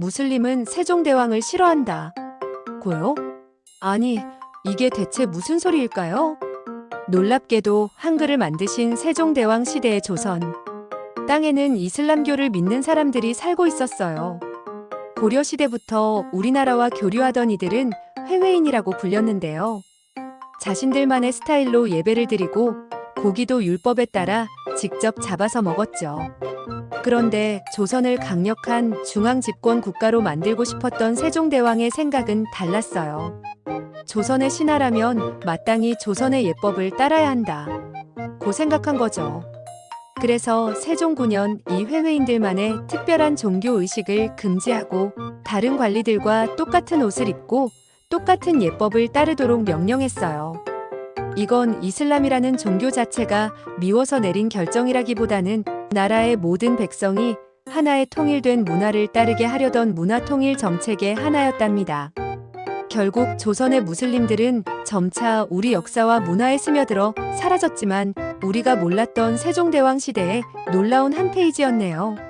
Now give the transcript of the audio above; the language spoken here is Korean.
무슬림은 세종대왕을 싫어한다. 고요? 아니, 이게 대체 무슨 소리일까요? 놀랍게도 한글을 만드신 세종대왕 시대의 조선. 땅에는 이슬람교를 믿는 사람들이 살고 있었어요. 고려시대부터 우리나라와 교류하던 이들은 회외인이라고 불렸는데요. 자신들만의 스타일로 예배를 드리고 고기도 율법에 따라 직접 잡아서 먹었죠. 그런데 조선을 강력한 중앙 집권 국가로 만들고 싶었던 세종대왕의 생각은 달랐어요. 조선의 신하라면 마땅히 조선의 예법을 따라야 한다. 고 생각한 거죠. 그래서 세종 9년 이 회회인들만의 특별한 종교 의식을 금지하고 다른 관리들과 똑같은 옷을 입고 똑같은 예법을 따르도록 명령했어요. 이건 이슬람이라는 종교 자체가 미워서 내린 결정이라기보다는 나라의 모든 백성이 하나의 통일된 문화를 따르게 하려던 문화 통일 정책의 하나였답니다. 결국 조선의 무슬림들은 점차 우리 역사와 문화에 스며들어 사라졌지만 우리가 몰랐던 세종대왕 시대의 놀라운 한 페이지였네요.